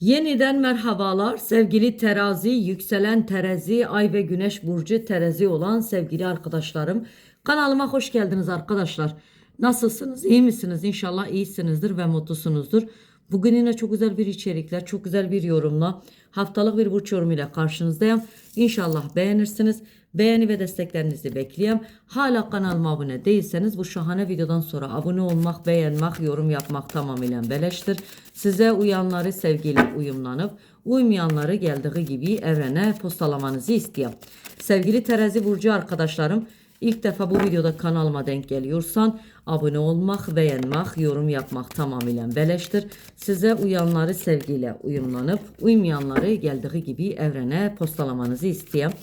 Yeniden merhabalar sevgili terazi, yükselen terazi, ay ve güneş burcu terazi olan sevgili arkadaşlarım. Kanalıma hoş geldiniz arkadaşlar. Nasılsınız? İyi misiniz? İnşallah iyisinizdir ve mutlusunuzdur. Bugün yine çok güzel bir içerikler, çok güzel bir yorumla, haftalık bir burç yorumuyla karşınızdayım. İnşallah beğenirsiniz. Beğeni ve desteklerinizi bekliyorum. Hala kanalıma abone değilseniz bu şahane videodan sonra abone olmak, beğenmek, yorum yapmak tamamıyla beleştir. Size uyanları sevgiyle uyumlanıp uymayanları geldiği gibi evrene postalamanızı istiyorum. Sevgili terazi burcu arkadaşlarım İlk defa bu videoda kanalıma denk geliyorsan abone olmak, beğenmek, yorum yapmak tamamıyla beleştir. Size uyanları sevgiyle uyumlanıp uymayanları geldiği gibi evrene postalamanızı istiyorum.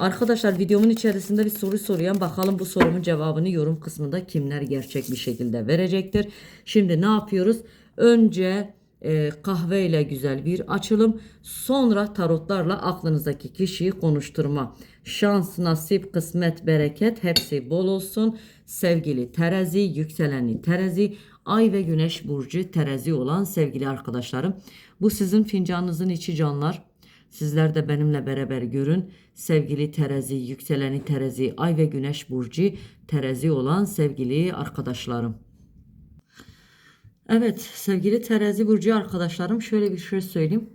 Arkadaşlar videomun içerisinde bir soru soruyorum. Bakalım bu sorumun cevabını yorum kısmında kimler gerçek bir şekilde verecektir. Şimdi ne yapıyoruz? Önce e, kahve ile güzel bir açılım. Sonra tarotlarla aklınızdaki kişiyi konuşturma. Şans, nasip, kısmet, bereket hepsi bol olsun. Sevgili terazi, yükseleni terazi, ay ve güneş burcu terazi olan sevgili arkadaşlarım. Bu sizin fincanınızın içi canlar. Sizler de benimle beraber görün. Sevgili terazi, yükseleni terazi, ay ve güneş burcu terazi olan sevgili arkadaşlarım. Evet sevgili terazi burcu arkadaşlarım şöyle bir şey söyleyeyim.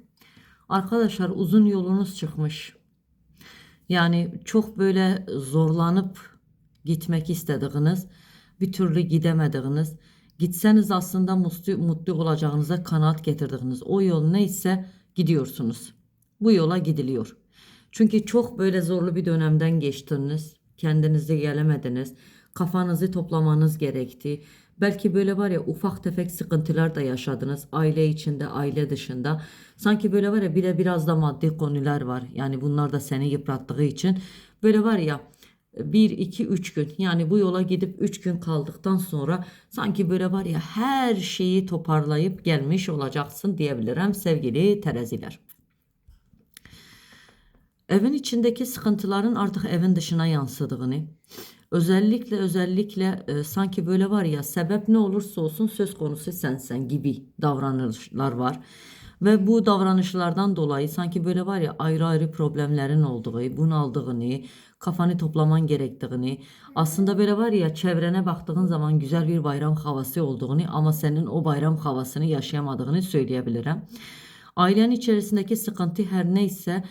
Arkadaşlar uzun yolunuz çıkmış. Yani çok böyle zorlanıp gitmek istediğiniz, bir türlü gidemediğiniz, gitseniz aslında mutlu, mutlu olacağınıza kanaat getirdiğiniz o yol neyse gidiyorsunuz. Bu yola gidiliyor. Çünkü çok böyle zorlu bir dönemden geçtiniz. Kendinize gelemediniz. Kafanızı toplamanız gerekti. Belki böyle var ya ufak tefek sıkıntılar da yaşadınız. Aile içinde, aile dışında. Sanki böyle var ya bir de biraz da maddi konular var. Yani bunlar da seni yıprattığı için. Böyle var ya 1, 2, 3 gün yani bu yola gidip 3 gün kaldıktan sonra sanki böyle var ya her şeyi toparlayıp gelmiş olacaksın diyebilirim sevgili teraziler. Evin içindeki sıkıntıların artık evin dışına yansıdığını, özellikle özellikle e, sanki böyle var ya sebep ne olursa olsun söz konusu sensen gibi davranışlar var. Ve bu davranışlardan dolayı sanki böyle var ya ayrı ayrı problemlerin olduğu, bunaldığını, kafanı toplaman gerektiğini, aslında böyle var ya çevrene baktığın zaman güzel bir bayram havası olduğunu ama senin o bayram havasını yaşayamadığını söyleyebilirim. Ailen içerisindeki sıkıntı her neyse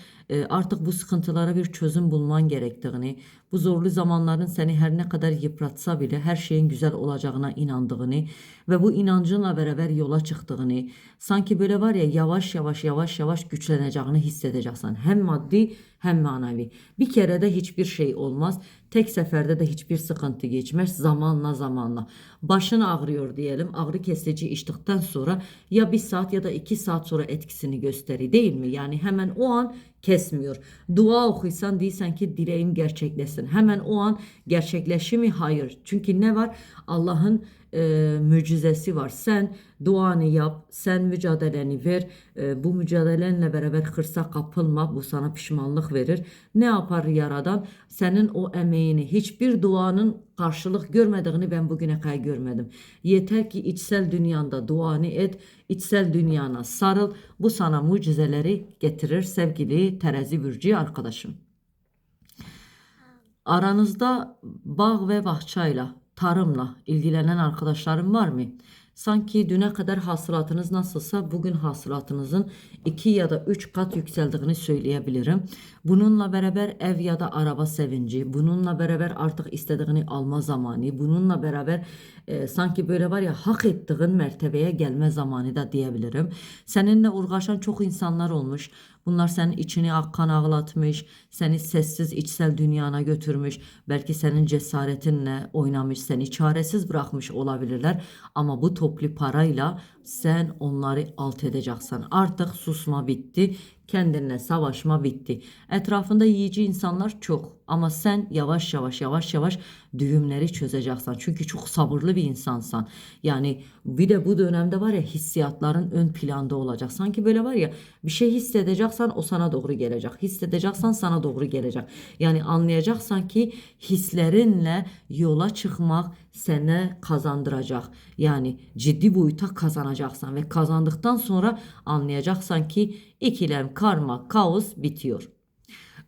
artık bu sıkıntılara bir çözüm bulman gerektiğini, bu zorlu zamanların seni her ne kadar yıpratsa bile her şeyin güzel olacağına inandığını ve bu inancınla beraber yola çıktığını, sanki böyle var ya yavaş yavaş yavaş yavaş güçleneceğini hissedeceksin. Hem maddi hem manevi. Bir kerede hiçbir şey olmaz. Tek seferde de hiçbir sıkıntı geçmez. Zamanla zamanla. Başın ağrıyor diyelim. Ağrı kesici içtikten sonra ya bir saat ya da iki saat sonra etkisini gösterir değil mi? Yani hemen o an kesmiyor. Dua okuysan değilsen ki dileğim gerçekleşsin. Hemen o an gerçekleşir mi? Hayır. Çünkü ne var? Allah'ın e, mucizesi var. Sen duanı yap, sen mücadeleni ver. E, bu mücadelenle beraber hırsa kapılma. Bu sana pişmanlık verir. Ne yapar yaradan? Senin o emeğini, hiçbir duanın karşılık görmediğini ben bugüne kadar görmedim. Yeter ki içsel dünyanda duanı et, içsel dünyana sarıl. Bu sana mucizeleri getirir sevgili terazi burcu arkadaşım. Aranızda bağ ve bahçayla, tarımla ilgilenen arkadaşlarım var mı? Sanki düne kadar hasılatınız nasılsa bugün hasılatınızın 2 ya da 3 kat yükseldiğini söyleyebilirim. Bununla beraber ev ya da araba sevinci, bununla beraber artık istediğini alma zamanı, bununla beraber e, sanki böyle var ya hak ettiğin mertebeye gelme zamanı da diyebilirim. Seninle uğraşan çok insanlar olmuş. Bunlar senin içini kan ağlatmış, seni sessiz içsel dünyana götürmüş. Belki senin cesaretinle oynamış, seni çaresiz bırakmış olabilirler. Ama bu toplu parayla sen onları alt edeceksin. Artık susma bitti. Kendinle savaşma bitti. Etrafında yiyici insanlar çok ama sen yavaş yavaş yavaş yavaş düğümleri çözeceksin. Çünkü çok sabırlı bir insansan. Yani bir de bu dönemde var ya hissiyatların ön planda olacak. Sanki böyle var ya bir şey hissedeceksen o sana doğru gelecek. Hissedeceksen sana doğru gelecek. Yani anlayacaksan ki hislerinle yola çıkmak sene kazandıracak. Yani ciddi boyuta kazanacaksan ve kazandıktan sonra anlayacaksan ki ikilem, karma, kaos bitiyor.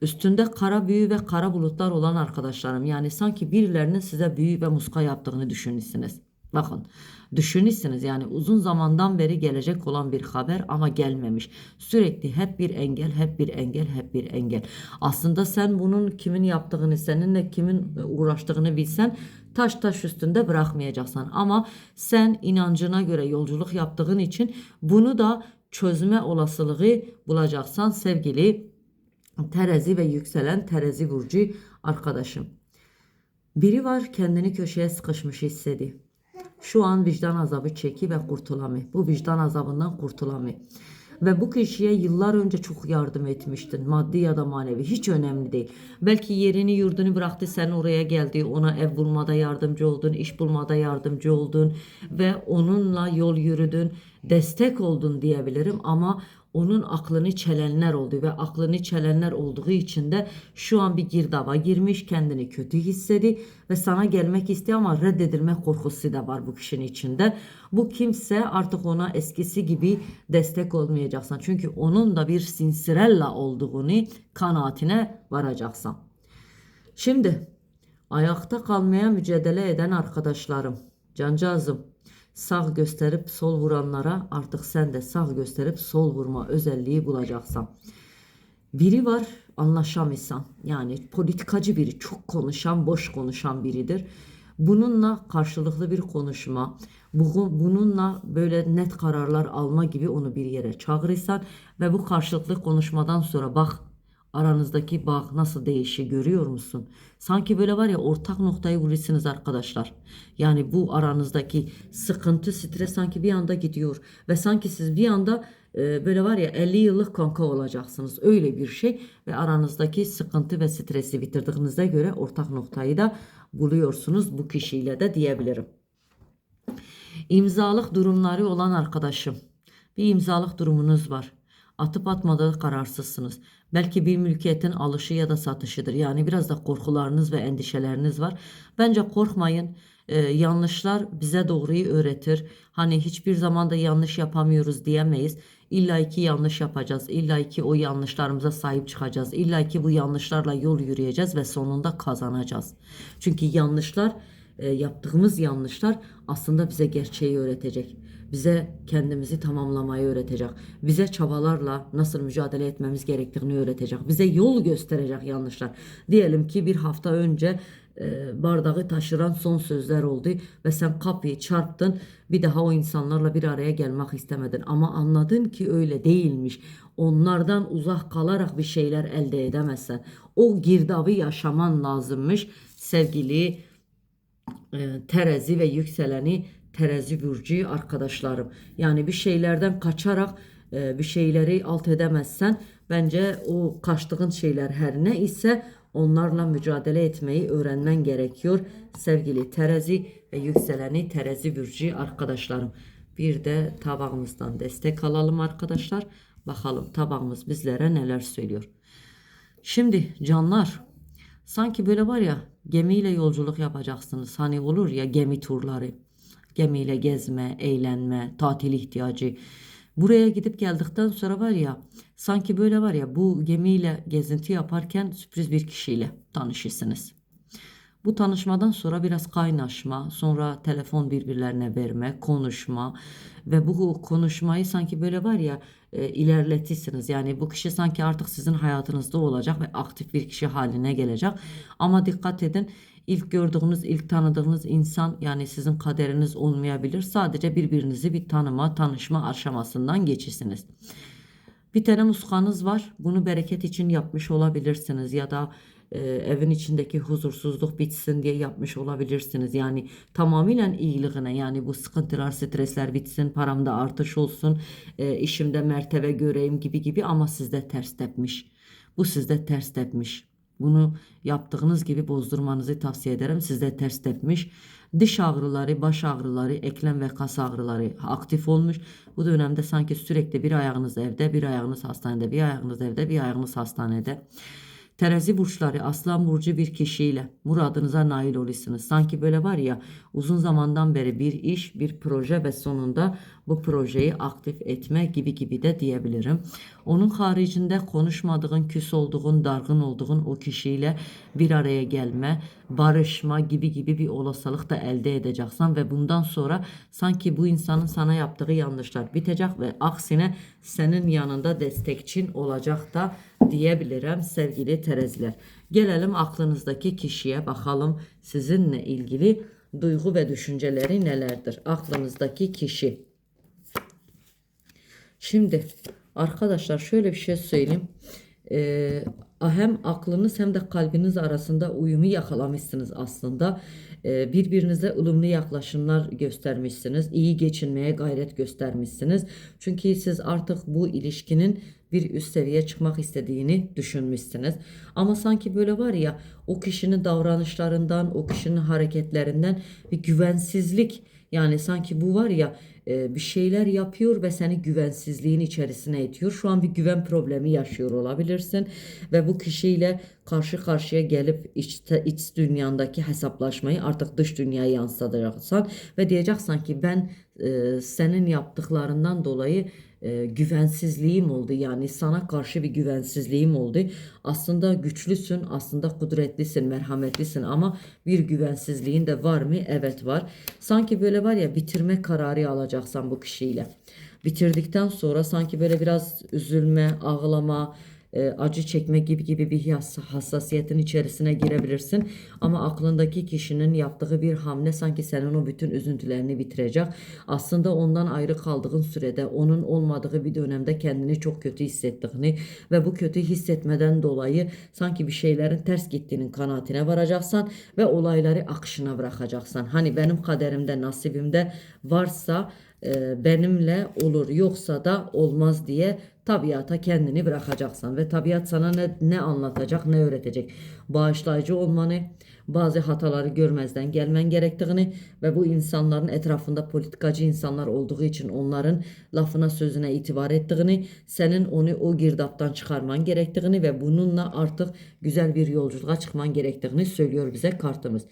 Üstünde kara büyü ve kara bulutlar olan arkadaşlarım yani sanki birilerinin size büyü ve muska yaptığını düşünürsünüz. Bakın düşünürsünüz yani uzun zamandan beri gelecek olan bir haber ama gelmemiş. Sürekli hep bir engel, hep bir engel, hep bir engel. Aslında sen bunun kimin yaptığını, seninle kimin uğraştığını bilsen taş taş üstünde bırakmayacaksın. Ama sen inancına göre yolculuk yaptığın için bunu da çözme olasılığı bulacaksan sevgili Terezi ve yükselen Terezi burcu arkadaşım. Biri var kendini köşeye sıkışmış hissedi. Şu an vicdan azabı çeki ve kurtulamıyor. Bu vicdan azabından kurtulamıyor. Ve bu kişiye yıllar önce çok yardım etmiştin. Maddi ya da manevi. Hiç önemli değil. Belki yerini yurdunu bıraktı sen oraya geldi. Ona ev bulmada yardımcı oldun. iş bulmada yardımcı oldun. Ve onunla yol yürüdün. Destek oldun diyebilirim. Ama onun aklını çelenler oldu ve aklını çelenler olduğu için de şu an bir girdaba girmiş kendini kötü hissedi ve sana gelmek istiyor ama reddedilme korkusu da var bu kişinin içinde. Bu kimse artık ona eskisi gibi destek olmayacaksan çünkü onun da bir sinsirella olduğunu kanaatine varacaksan. Şimdi ayakta kalmaya mücadele eden arkadaşlarım, cancağızım sağ gösterip sol vuranlara artık sen de sağ gösterip sol vurma özelliği bulacaksan. Biri var anlaşamıyorsan yani politikacı biri çok konuşan boş konuşan biridir. Bununla karşılıklı bir konuşma, bununla böyle net kararlar alma gibi onu bir yere çağırırsan ve bu karşılıklı konuşmadan sonra bak Aranızdaki bağ nasıl değişi görüyor musun? Sanki böyle var ya ortak noktayı buluyorsunuz arkadaşlar. Yani bu aranızdaki sıkıntı, stres sanki bir anda gidiyor. Ve sanki siz bir anda e, böyle var ya 50 yıllık kanka olacaksınız. Öyle bir şey. Ve aranızdaki sıkıntı ve stresi bitirdiğinizde göre ortak noktayı da buluyorsunuz bu kişiyle de diyebilirim. İmzalık durumları olan arkadaşım. Bir imzalık durumunuz var. Atıp atmada kararsızsınız. Belki bir mülkiyetin alışı ya da satışıdır. Yani biraz da korkularınız ve endişeleriniz var. Bence korkmayın. Ee, yanlışlar bize doğruyu öğretir. Hani hiçbir zaman da yanlış yapamıyoruz diyemeyiz. İlla ki yanlış yapacağız. İlla ki o yanlışlarımıza sahip çıkacağız. İlla ki bu yanlışlarla yol yürüyeceğiz ve sonunda kazanacağız. Çünkü yanlışlar, e, yaptığımız yanlışlar aslında bize gerçeği öğretecek bize kendimizi tamamlamayı öğretecek. Bize çabalarla nasıl mücadele etmemiz gerektiğini öğretecek. Bize yol gösterecek yanlışlar. Diyelim ki bir hafta önce e, bardağı taşıran son sözler oldu ve sen kapıyı çarptın. Bir daha o insanlarla bir araya gelmek istemedin ama anladın ki öyle değilmiş. Onlardan uzak kalarak bir şeyler elde edemezsen. O girdabı yaşaman lazımmış sevgili e, terezi ve yükseleni terazi burcu arkadaşlarım. Yani bir şeylerden kaçarak e, bir şeyleri alt edemezsen bence o kaçtığın şeyler her ne ise onlarla mücadele etmeyi öğrenmen gerekiyor. Sevgili terazi ve yükseleni terazi burcu arkadaşlarım. Bir de tabağımızdan destek alalım arkadaşlar. Bakalım tabağımız bizlere neler söylüyor. Şimdi canlar sanki böyle var ya gemiyle yolculuk yapacaksınız. Hani olur ya gemi turları. Gemiyle gezme, eğlenme, tatil ihtiyacı. Buraya gidip geldikten sonra var ya sanki böyle var ya bu gemiyle gezinti yaparken sürpriz bir kişiyle tanışırsınız. Bu tanışmadan sonra biraz kaynaşma, sonra telefon birbirlerine verme, konuşma ve bu konuşmayı sanki böyle var ya e, ilerletirsiniz. Yani bu kişi sanki artık sizin hayatınızda olacak ve aktif bir kişi haline gelecek. Ama dikkat edin ilk gördüğünüz, ilk tanıdığınız insan yani sizin kaderiniz olmayabilir. Sadece birbirinizi bir tanıma, tanışma aşamasından geçirsiniz. Bir tane muskanız var. Bunu bereket için yapmış olabilirsiniz ya da e, evin içindeki huzursuzluk bitsin diye yapmış olabilirsiniz. Yani tamamen iyiliğine yani bu sıkıntılar, stresler bitsin, paramda artış olsun, e, işimde mertebe göreyim gibi gibi ama sizde ters tepmiş. Bu sizde ters tepmiş. Bunu yaptığınız gibi bozdurmanızı tavsiye ederim. Sizde ters tepmiş. Diş ağrıları, baş ağrıları, eklem ve kas ağrıları aktif olmuş. Bu dönemde sanki sürekli bir ayağınız evde, bir ayağınız hastanede, bir ayağınız evde, bir ayağınız hastanede. Terazi burçları Aslan burcu bir kişiyle muradınıza nail olursunuz. Sanki böyle var ya uzun zamandan beri bir iş, bir proje ve sonunda bu projeyi aktif etme gibi gibi de diyebilirim. Onun haricinde konuşmadığın, küs olduğun, dargın olduğun o kişiyle bir araya gelme, barışma gibi gibi bir olasılık da elde edeceksin ve bundan sonra sanki bu insanın sana yaptığı yanlışlar bitecek ve aksine senin yanında destekçin olacak da diyebilirim sevgili tereziler. Gelelim aklınızdaki kişiye bakalım sizinle ilgili duygu ve düşünceleri nelerdir? Aklınızdaki kişi. Şimdi arkadaşlar şöyle bir şey söyleyeyim. Ee, hem aklınız hem de kalbiniz arasında uyumu yakalamışsınız aslında. Ee, birbirinize ılımlı yaklaşımlar göstermişsiniz. İyi geçinmeye gayret göstermişsiniz. Çünkü siz artık bu ilişkinin bir üst seviyeye çıkmak istediğini düşünmüşsünüz. Ama sanki böyle var ya o kişinin davranışlarından, o kişinin hareketlerinden bir güvensizlik yani sanki bu var ya e, bir şeyler yapıyor ve seni güvensizliğin içerisine itiyor. Şu an bir güven problemi yaşıyor olabilirsin ve bu kişiyle karşı karşıya gelip iç, iç dünyandaki hesaplaşmayı artık dış dünyaya yansıtacaksın ve diyeceksin ki ben e, senin yaptıklarından dolayı e, güvensizliğim oldu. Yani sana karşı bir güvensizliğim oldu. Aslında güçlüsün, aslında kudretlisin, merhametlisin ama bir güvensizliğin de var mı? Evet var. Sanki böyle var ya bitirme kararı alacaksan bu kişiyle. Bitirdikten sonra sanki böyle biraz üzülme, ağlama, e, acı çekme gibi gibi bir hass- hassasiyetin içerisine girebilirsin. Ama aklındaki kişinin yaptığı bir hamle sanki senin o bütün üzüntülerini bitirecek. Aslında ondan ayrı kaldığın sürede onun olmadığı bir dönemde kendini çok kötü hissettiğini ve bu kötü hissetmeden dolayı sanki bir şeylerin ters gittiğinin kanaatine varacaksan ve olayları akışına bırakacaksan. Hani benim kaderimde, nasibimde varsa e, benimle olur yoksa da olmaz diye tabiata kendini bırakacaksın ve tabiat sana ne, ne anlatacak ne öğretecek. Bağışlayıcı olmanı, bazı hataları görmezden gelmen gerektiğini ve bu insanların etrafında politikacı insanlar olduğu için onların lafına sözüne itibar ettiğini, senin onu o girdaptan çıkarman gerektiğini ve bununla artık güzel bir yolculuğa çıkman gerektiğini söylüyor bize kartımız.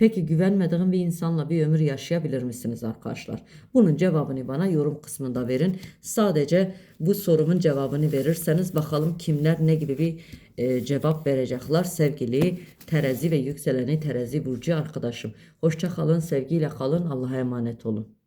Peki güvenmediğin bir insanla bir ömür yaşayabilir misiniz arkadaşlar? Bunun cevabını bana yorum kısmında verin. Sadece bu sorumun cevabını verirseniz bakalım kimler ne gibi bir e, cevap verecekler sevgili Terezi ve yükseleni Terezi Burcu arkadaşım. Hoşça kalın, sevgiyle kalın, Allah'a emanet olun.